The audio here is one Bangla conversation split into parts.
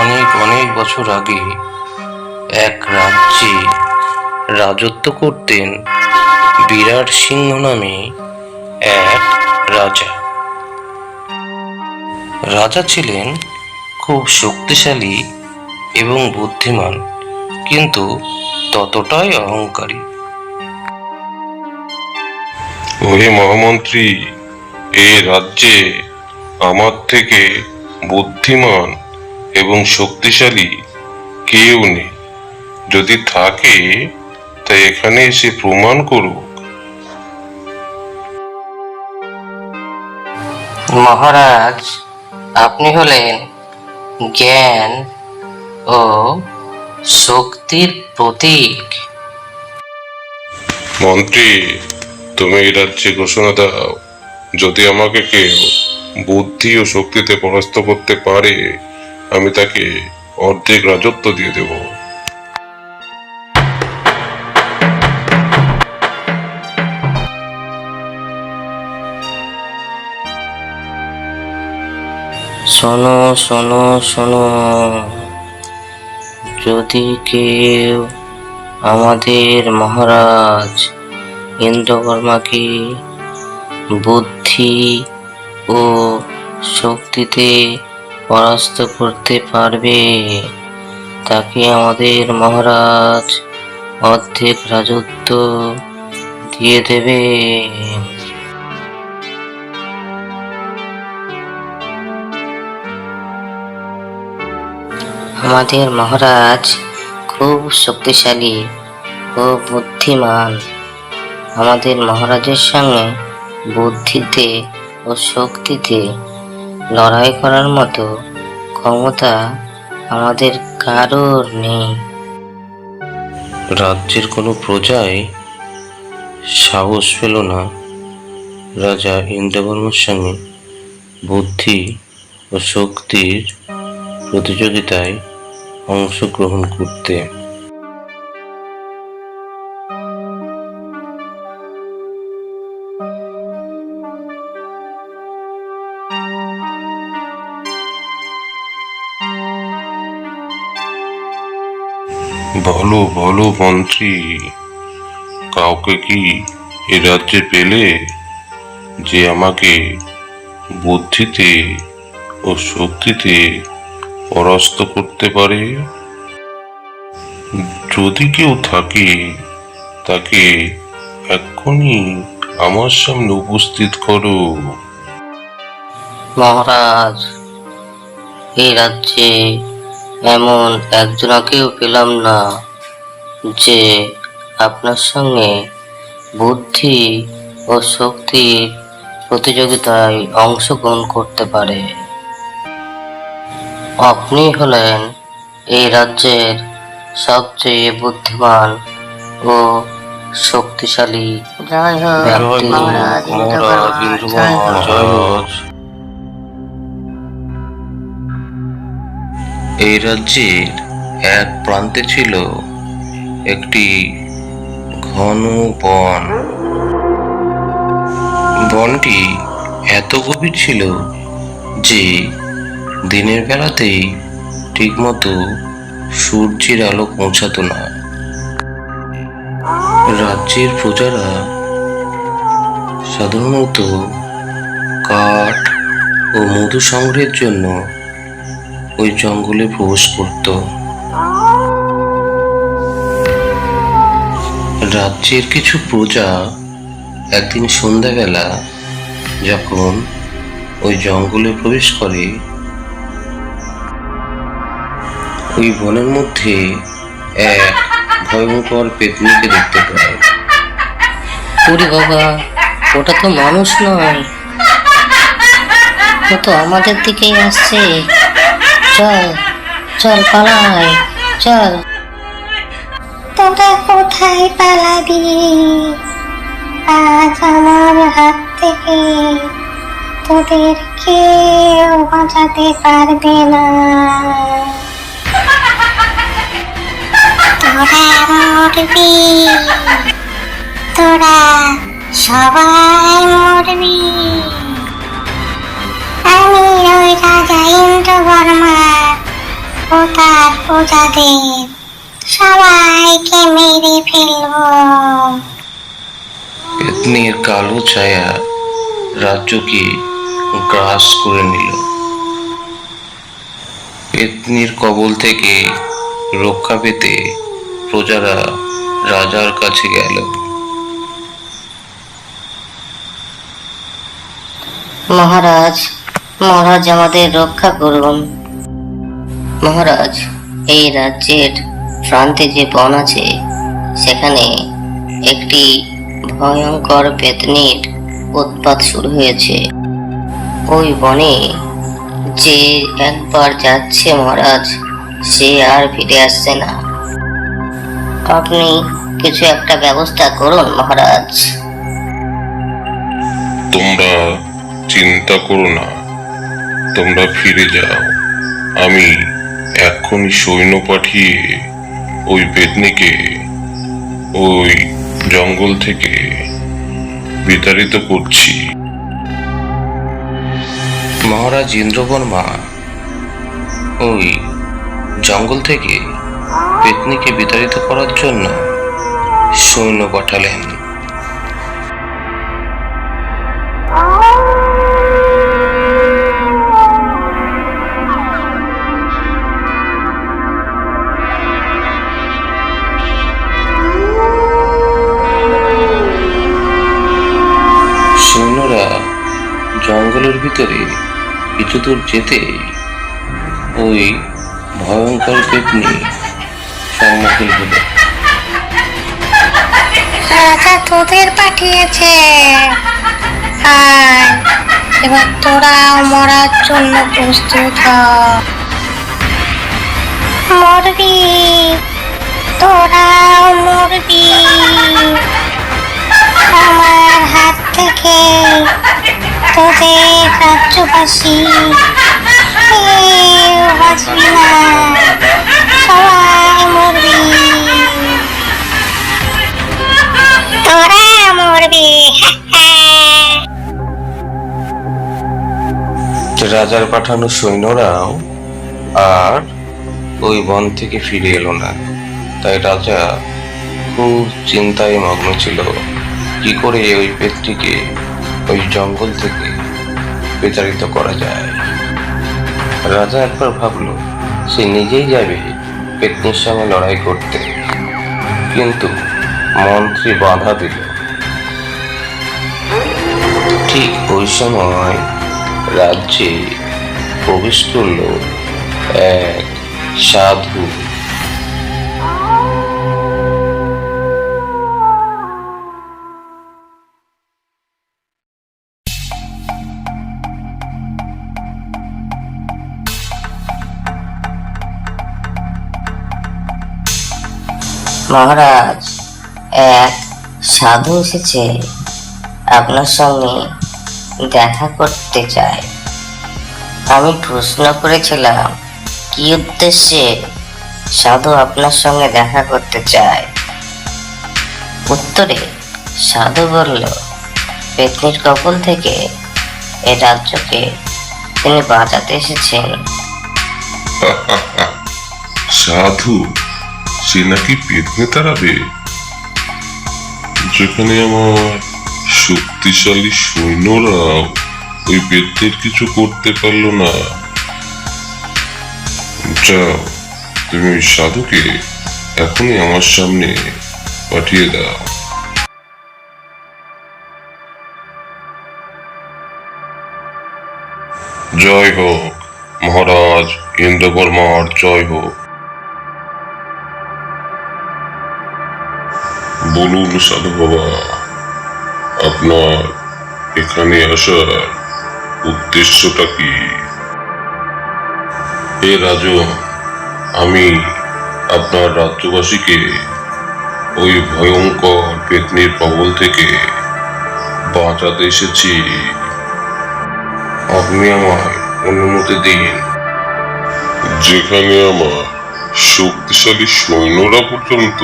অনেক অনেক বছর আগে এক রাজ্যে রাজত্ব করতেন বিরাট সিংহ নামে এক রাজা। রাজা ছিলেন খুব শক্তিশালী এবং বুদ্ধিমান, কিন্তু ততটাই অহংকারী। ওহে মহামন্ত্রী, এ রাজ্যে আমার থেকে বুদ্ধিমান এবং শক্তিশালী কেউ নেই। যদি থাকে তা এখানে এসে প্রমাণ করুক। মহারাজ আপনি হলেন জ্ঞান ও শক্তির প্রতীক। মন্ত্রী তুমি এই রাজ্যে ঘোষণা দাও। যদি আমাকে কেউ বুদ্ধি ও শক্তিতে পরাস্ত করতে পারে আমি তাকে অর্ধেক রাজত্ব দিয়ে দেব। শোনো শোনো শোনো। যদি কেউ আমাদের মহারাজ ইন্দ্রকর্মাকে বুদ্ধি ও শক্তিতে পরাস্ত করতে পারবে। তাকে আমাদের মহারাজ অর্ধেক রাজত্ব দিয়ে দেবে। আমাদের মহারাজ খুব শক্তিশালী ও বুদ্ধিমান। আমাদের মহারাজের সঙ্গে বুদ্ধিতে ও শক্তিতে লড়াই করার মতো ক্ষমতা আমাদের কারোর নেই। রাজ্যের কোনো প্রজাই সাহস পেল না। রাজা ইন্দ্রবর্মার সঙ্গে বুদ্ধি ও শক্তির প্রতিযোগিতায় অংশগ্রহণ করতে। বলো ভালো মন্ত্রী, কাউকে কি এ রাজ্যে পেলে যে আমাকে বুদ্ধিতে ও শক্তিতে পরাস্ত করতে পারে? যদি কেউ থাকে, তাকে এক্ষুনি আমার সামনে উপস্থিত করো। মহারাজ এই রাজ্যে এমন একজনাকেও পেলাম না যে আপনার সঙ্গে বুদ্ধি ও শক্তির প্রতিযোগিতায় অংশগ্রহণ করতে পারে। আপনি হলেন এই রাজ্যের সবচেয়ে বুদ্ধিমান ও শক্তিশালী জয় হোক ইন্দ্রবর্মা, জয় হোক। এই রাজ্যের এক প্রান্তে ছিল একটি ঘন বন। বনটি এত গভীর ছিল যে দিনের বেলাতেই ঠিকমতো সূর্যের আলো পৌঁছাতো না। রাজ্যের প্রজারা সাধারণত কাঠ ও মধু সংগ্রহের জন্য ওই জঙ্গলে প্রবেশ করত। রাজ্যের কিছু প্রজা একদিন সন্ধ্যাবেলা যখন ওই জঙ্গলে প্রবেশ করে, ওই বনের মধ্যে এক ভয়ঙ্কর পেতনিকে দেখতে পায়। ওরে বাবা, ওটা তো মানুষ নয়। ও তো আমাদের দিকেই আসছে। চল চল পালাই, চল। তোরা কোথায় পালাবি? আজ আমার হাত থেকে তোদের কেউ বাঁচাতে পারবে না। তোরা মরবি। তোরা সবাই মরবি। আমি ওই রাজা ইন্দ্র বর্মা প্রজাদের সবাইকে মেরে ফেলব। পেতনির কালো ছায়া রাজ্যকে গ্রাস করে নিল। পেতনির কবল থেকে রক্ষা পেতে প্রজারা রাজার কাছে গেল। মহারাজ মহারাজ আমাদের রক্ষা করুন। মহারাজ, এই রাজ্যের প্রান্তে যে বন আছে, সেখানে একটি ভয়ঙ্কর পেতনির উৎপাত শুরু হয়েছে। ওই বনে যে একবার যাচ্ছে মহারাজ, সে আর ফিরে আসছে না। আপনি কিছু একটা ব্যবস্থা করুন, মহারাজ। তোমরা চিন্তা করো না। তোমরা ফিরে যাও। আমি এক্ষুনি সৈন্য পাঠিয়ে ওই পেতনিকে ওই জঙ্গল থেকে বিতাড়িত করছি। মহারাজ ইন্দ্রবর্মা, ওই জঙ্গল থেকে পেতনিকে বিতাড়িত করার জন্য সৈন্য পাঠালেন। জঙ্গলের ভিতরে কিছু দূর যেতে ওই ভয়ঙ্কর পেতনি সম্মুখীন হলো। রাজা তোদের পাঠিয়েছে। আর এবার তোরাও মরার জন্য প্রস্তুত হ। মরবি। তোদের রাজ্যবাসী না, সবাই মরবি। তোরা মরবি রাজার পাঠানো সৈন্যরাও আর ওই বন থেকে ফিরে এলো না। তাই রাজা খুব চিন্তায় মগ্ন ছিল, কি করে ওই পেটটিকে ওই জঙ্গল থেকে বিতাড়িত করা যায়। রাজা একবার ভাবলো, সে নিজেই যাবে পেতনির সঙ্গে লড়াই করতে। কিন্তু মন্ত্রী বাধা দিল। ঠিক ওই সময় রাজ্যে প্রবেশ করল এক সাধু মহারাজ, এক সাধু এসেছে আপনার সঙ্গে দেখা করতে চায়। আমি প্রশ্ন করেছিলাম, কি উদ্দেশ্যে সাধু আপনার সঙ্গে দেখা করতে চায়? উত্তরে, সাধু বলল, পেতনির কবল থেকে এ রাজ্যকে তিনি বাঁচাতে এসেছেন। সাধু সে নাকি পেতনি তাড়াবে যেখানে আমার শক্তিশালী সৈন্যরাও ওই পেতনির কিছু করতে পারল না। যাও, তুমি ওই সাধুকে এখনই আমার সামনে পাঠিয়ে দাও। জয় হোক মহারাজ ইন্দ্রবর্মার, জয় হোক। বলুন সাধু বাবা আপনার এখানে আসার উদ্দেশ্যটা কি? হে রাজন আমি আপনার রাজ্যবাসীকে ওই ভয়ঙ্কর পেতনির কবল থেকে বাঁচাতে এসেছি। আপনি আমায় অনুমতি দিন। যেখানে আমার শক্তিশালী সৈন্যরা পর্যন্ত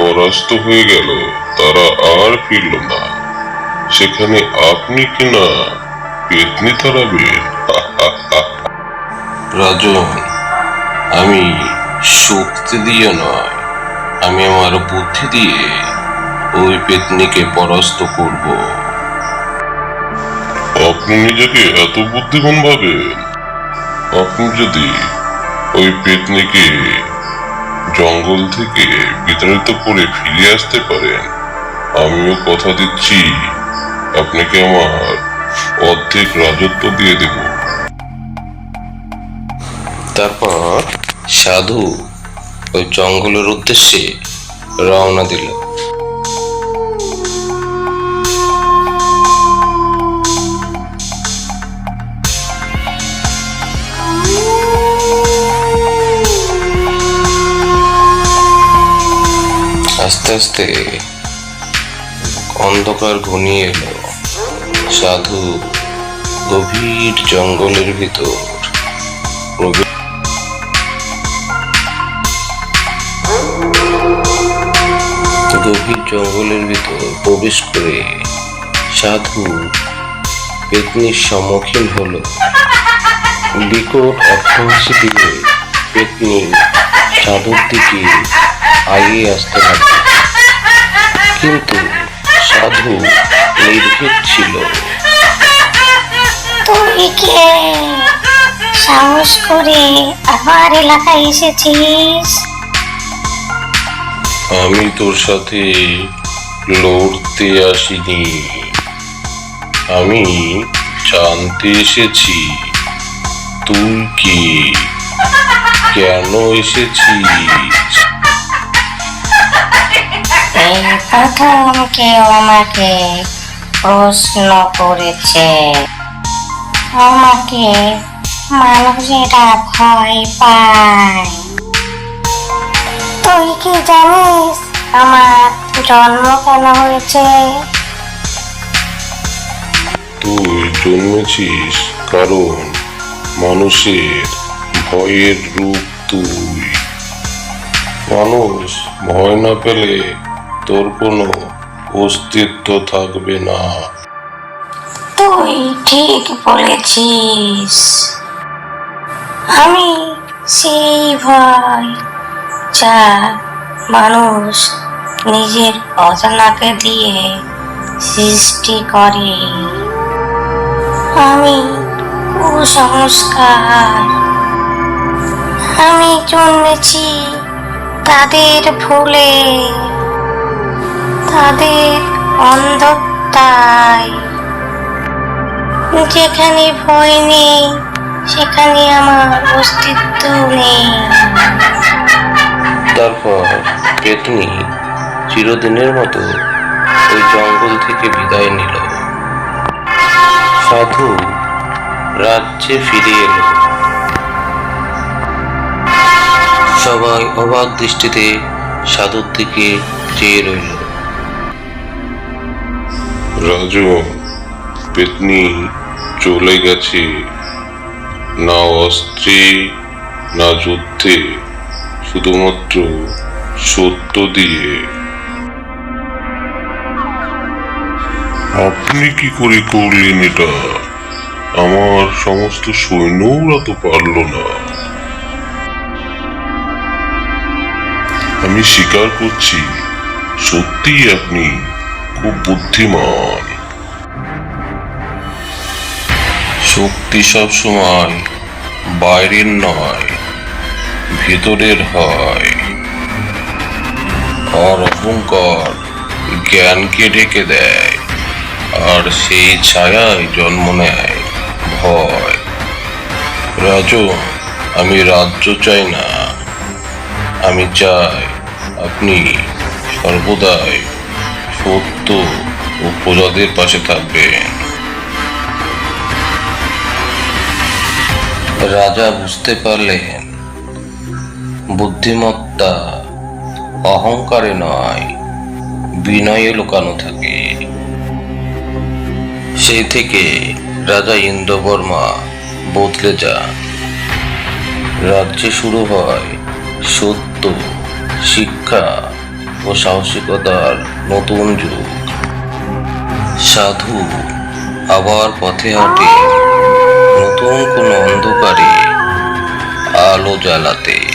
পরাস্ত হয়ে গেল, তারা আর ফিরল না। সেখানে আপনি কিনা পেতনি তাড়াবেন রাজন, আমি শক্তি দিয়ে নয়, আমি আমার বুদ্ধি দিয়ে ওই পেতনিকে পরাস্ত করব। আপনি নিজেকে এত বুদ্ধিমান ভাবেন? আপনি যদি ওই পেতনিকে জঙ্গল থেকে বিতাড়িত করে ফিরে আসতে পারেন আমিও কথা দিচ্ছি। আপনাকে আমার অর্ধেক রাজত্ব দিয়ে দেব। তারপর সাধু ওই জঙ্গলের উদ্দেশ্যে রওনা দিল। আস্তে আস্তে অন্ধকার ঘনিয়ে এলো। সাধু গভীর জঙ্গলের ভিতর। গভীর জঙ্গলের ভিতর প্রবেশ করে সাধু পেতনির সম্মুখীন হলো। বিকট অট্টহাসি দিয়ে পেতনি সাধুর দিকে আগিয়ে আসতে লাগল কিন্তু সাধু নির্ভীক ছিল। তুই কে সাহস করে আমার এলাকায় এসেছিস? আমি তোর সাথে লড়তে আসিনি। আমি জানতে এসেছি। তুই কি? কেন এসেছিস? প্রথম কেউ আমাকে প্রশ্ন করেছে। আমাকে মানুষেরা ভয় পায়। তুই কি জানিস আমার জন্ম কেন হয়েছে? তুই জন্মেছিস কারণ মানুষের ভয়ের রূপ তুই। মানুষ ভয় না পেলে তোর কোনো অস্তিত্ব থাকবে না। তুই ঠিক বলেছিস। আমি সেই ভয় যা মানুষ নিজের অজানাকে দিয়ে সৃষ্টি করে। আমি কুসংস্কার। আমি জন্মেছি তাদের ভুলে। তাদের অন্ধতায় যেখানে ভয় নেই, সেখানে আমার অস্তিত্ব নেই। তারপর পেতনি চিরদিনের মতো ওই জঙ্গল থেকে বিদায় নিল। সাধু রাজ্যে ফিরে এলো। সবাই অবাক দৃষ্টিতে সাধুর দিকে চেয়ে রইল। রাজু, পেতনি চলে গেছে। না অস্ত্রে, না যুদ্ধে, শুধুমাত্র সত্য দিয়ে। আপনি কি করে করলেন এটা? আমার সমস্ত সৈন্যরা তো পারল না। আমি স্বীকার করছি, সত্যিই আপনি খুব বুদ্ধিমান। শক্তি সব সময় বাইরের নয়, ভেতরের হয়। আর অহংকার জ্ঞানকে ঢেকে দেয়, আর সেই ছায়ায় জন্ম নেয় ভয়। রাজু, আমি রাজ্য চাই না। আমি চাই আপনি সর্বদাই সত্য ও প্রজাদের পাশে থাকবেন রাজা বুঝতে পারলেন, বুদ্ধিমত্তা অহংকারে নয়, বিনয়ে লুকানো থাকে। সেই থেকে রাজা ইন্দ্রবর্মা বদলে যান। রাজ্যে শুরু হয় সত্য, শিক্ষা ও সাহসিকতার নতুন যুগ। সাধু আবার পথে হাঁটে নতুন কোনো অন্ধকারে আলো জ্বালাতে।